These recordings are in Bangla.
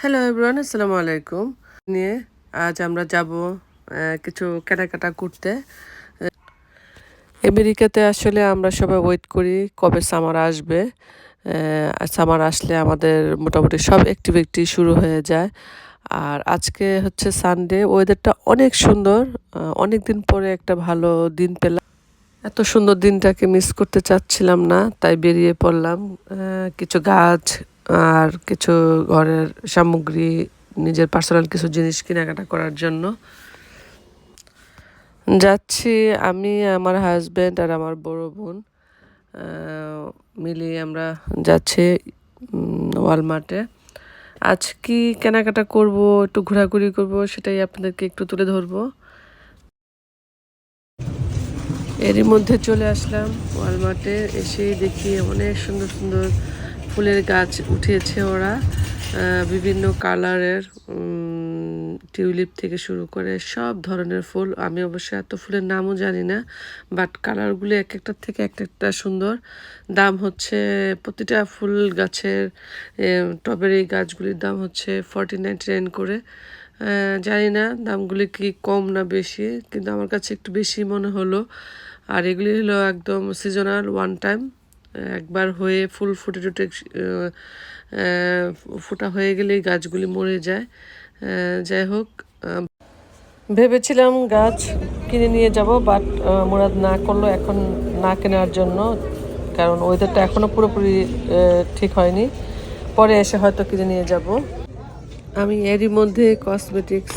হ্যালো এভরিওয়ান আসসালামু আলাইকুম নিয়ে আজ আমরা যাব কিছু কেনাকাটা করতে। আমেরিকাতে আসলে আমরা সবাই ওয়েট করি কবে সামার আসবে। সামার আসলে আমাদের মোটামুটি সব অ্যাক্টিভিটি শুরু হয়ে যায়। আর আজকে হচ্ছে সানডে ওয়েদারটা অনেক সুন্দর। অনেক দিন পরে একটা ভালো দিন পেলাম। এত সুন্দর দিনটাকে মিস করতে চাচ্ছিলাম না, তাই বেরিয়ে পড়লাম। কিছু গাছ আর কিছু ঘরের সামগ্রী, নিজের পার্সোনাল কিছু জিনিস কেনাকাটা করার জন্য। যাচ্ছি আমি, আমার হাজব্যান্ড আর আমার বড় বোন। মিলিয়ে আমরা যাচ্ছি ওয়ালমার্টে আজ কি কেনাকাটা করব, একটু ঘোরাঘুরি করব, সেটাই আপনাদেরকে একটু তুলে ধরবো। এরই মধ্যে চলে আসলাম ওয়ালমার্টে এসে দেখি অনেক সুন্দর সুন্দর ফুলের গাছ উঠিয়েছে ওরা। বিভিন্ন কালারের টিউলিপ থেকে শুরু করে সব ধরনের ফুল। আমি অবশ্য এত ফুলের নামও জানি না বাট কালারগুলো এক একটার থেকে এক একটা সুন্দর। দাম হচ্ছে, প্রতিটা ফুল গাছের টবের এই গাছগুলির দাম হচ্ছে ফর্টি নাইন করে জানি না দামগুলি কি কম না বেশি, কিন্তু আমার কাছে একটু বেশি মনে হলো। আর এগুলি হলো একদম সিজনাল ওয়ান টাইম একবার হয়ে ফুল ফুটে টুটে ফোটা হয়ে গেলেই গাছগুলি মরে যায়। যাই হোক ভেবেছিলাম গাছ কিনে নিয়ে যাব, বাট মুরাদ না করল। এখন না কেনার জন্য, কারণ ওয়েদারটা এখনও পুরোপুরি ঠিক হয়নি। পরে এসে হয়তো কিনে নিয়ে যাব। আমি এরই মধ্যে কসমেটিক্স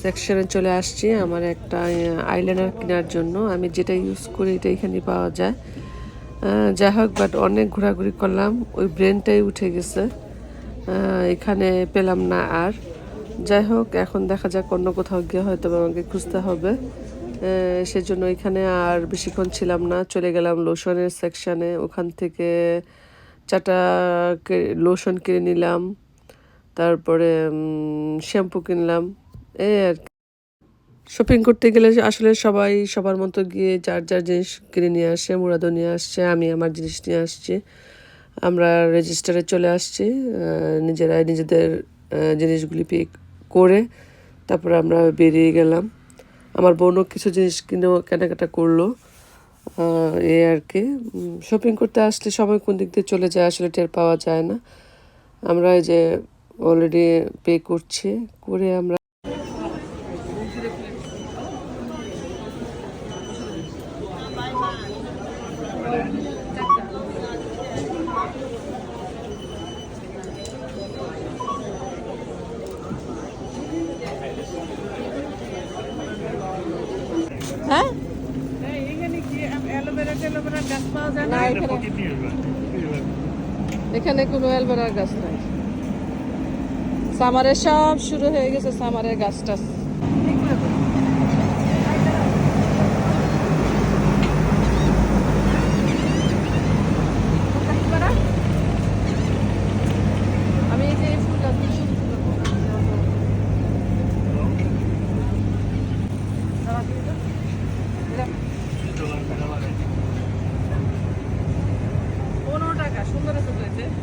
সেকশনে চলে আসছি আমার একটা আইলাইনার কেনার জন্য। আমি যেটা ইউজ করি এটা এখানে পাওয়া যায়। যাই হোক বাট অনেক ঘোরাঘুরি করলাম। ওই ব্রেনটাই উঠে গেছে। এখানে পেলাম না আর। যাই হোক, এখন দেখা যাক অন্য কোথাও গিয়ে হয়তো আমাকে খুঁজতে হবে। সেজন্য এখানে আর বেশিক্ষণ ছিলাম না। চলে গেলাম লোশনের সেকশানে ওখান থেকে চারটা লোশন কিনে নিলাম। তারপরে শ্যাম্পু কিনলাম। এই আর শপিং করতে গেলে আসলে সবাই সবার মতো গিয়ে যার যার জিনিস কিনে নিয়ে আসে, মুরাদও নিয়ে আসছে, আমি আমার জিনিস নিয়ে আসছি। আমরা রেজিস্টারে চলে আসছি নিজেরাই নিজেদের জিনিসগুলি পে করে তারপরে আমরা বেরিয়ে গেলাম। আমার বোনও কিছু জিনিস কিনেও কেনাকাটা করল এই আর কি। শপিং করতে আসলে সময় কোন দিক দিয়ে চলে যায় আসলে টের পাওয়া যায় না। আমরা এই যে অলরেডি পে করছি, করে আমরা হ্যাঁ না? এখানে এখানে কোনো অ্যালবেরার গাছ নাই। সামারের সব শুরু হয়ে গেছে সামারের গাছটা আমি এই যে এই ফুলটা ভীষণ পনেরো টাকা সুন্দর আছে।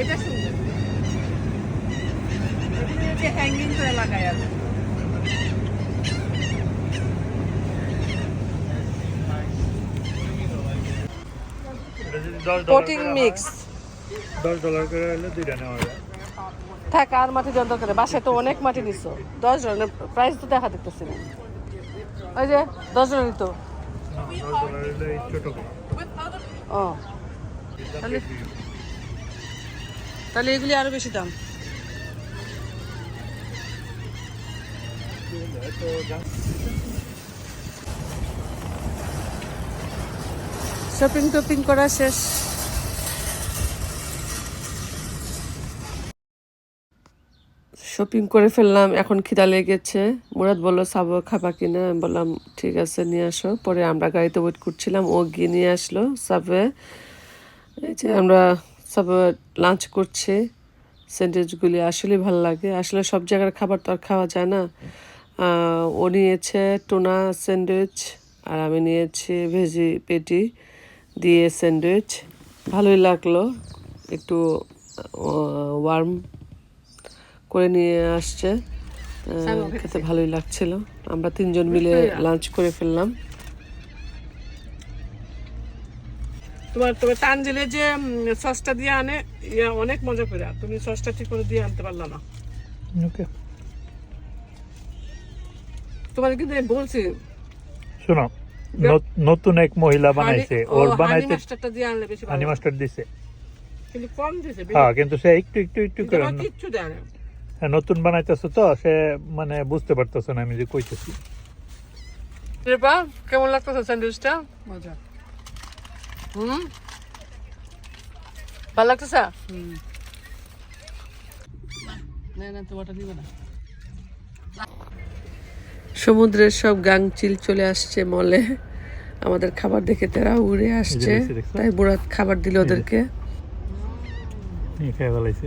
এটা সুন্দর। এগুলো হ্যাঙ্গিং করে লাগায় মিক্স দশ ডলার করে হলে দুইটা নেওয়া যায়। থাক আর মাটি দরকার নেই। বাসায় তো অনেক মাটি নিছো দশ জনের প্রাইস তো দেখা দেখতেছি না। ওই যে দশ তো। ও। তাহলে এগুলি আরও বেশি দাম। শপিং টপিং করা শেষ। শপিং করে ফেললাম, এখন খিদা লেগেছে। মুরাদ বলল, সাবো খাবা কিনা আমি বললাম, ঠিক আছে, নিয়ে আসো। পরে আমরা গাড়িতে ওয়েট করছিলাম, ও গিয়ে নিয়ে আসলো সাবে এই যে আমরা সাবে লাঞ্চ করছি স্যান্ডউইচগুলি আসলে ভালো লাগে। আসলে সব জায়গার খাবার তো আর খাওয়া যায় না। ও নিয়েছে টোনা স্যান্ডউইচ আর আমি নিয়েছি ভেজি পেটি দিয়ে স্যান্ডউইচ ভালোই লাগল, একটু ওয়ার্ম করে নিয়ে আসছে। খেতে ভালোই লাগছিল। আমরা তিনজন মিলে লাঞ্চ করে ফেললাম। তোমার তবে তানজিলে যে সসটা দিয়ে আনে ইয়া অনেক মজা করে। তুমি সসটা ঠিক করে দিয়ে আনতে পারলা না। ওকে। তোমার কিন্তু আমি বলছি শোনো নতুন এক মহিলা বানাইছে। ওর বানাইতে মাস্টারটা দিয়ে আনলে বেশি ভালো। মাস্টার দিছে। কিন্তু কম দিয়েছে হ্যাঁ কিন্তু সে একটু একটু একটু করে কিচ্ছু দেয় না। নতুন বানাইতেছে তো সে মানে বুঝতে পারতেছে না আমি যে কইতেছি। রেপা কেমন লাগতেছে স্যান্ডউইচটা? মজা। হুম? ভালো লাগতেছে? না না তোমারটা দিবে না। সমুদ্রের সব গাংচিল চলে আসছে মলে। আমাদের খাবার দেখে তারা উড়ে আসছে। তাই বুড়া খাবার দিল ওদেরকে। খেয়ে ফেলাইছে।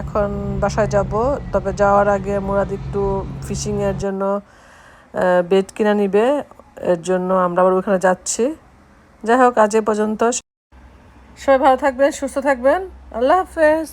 এখন বাসায় যাব, তবে যাওয়ার আগে মুরাদ একটু ফিশিংয়ের জন্য বেড কিনে নিবে, এর জন্য আমরা আবার ওখানে যাচ্ছি। যাই হোক, আজ এ পর্যন্ত। সবাই ভালো থাকবেন, সুস্থ থাকবেন। আল্লাহ হাফেজ।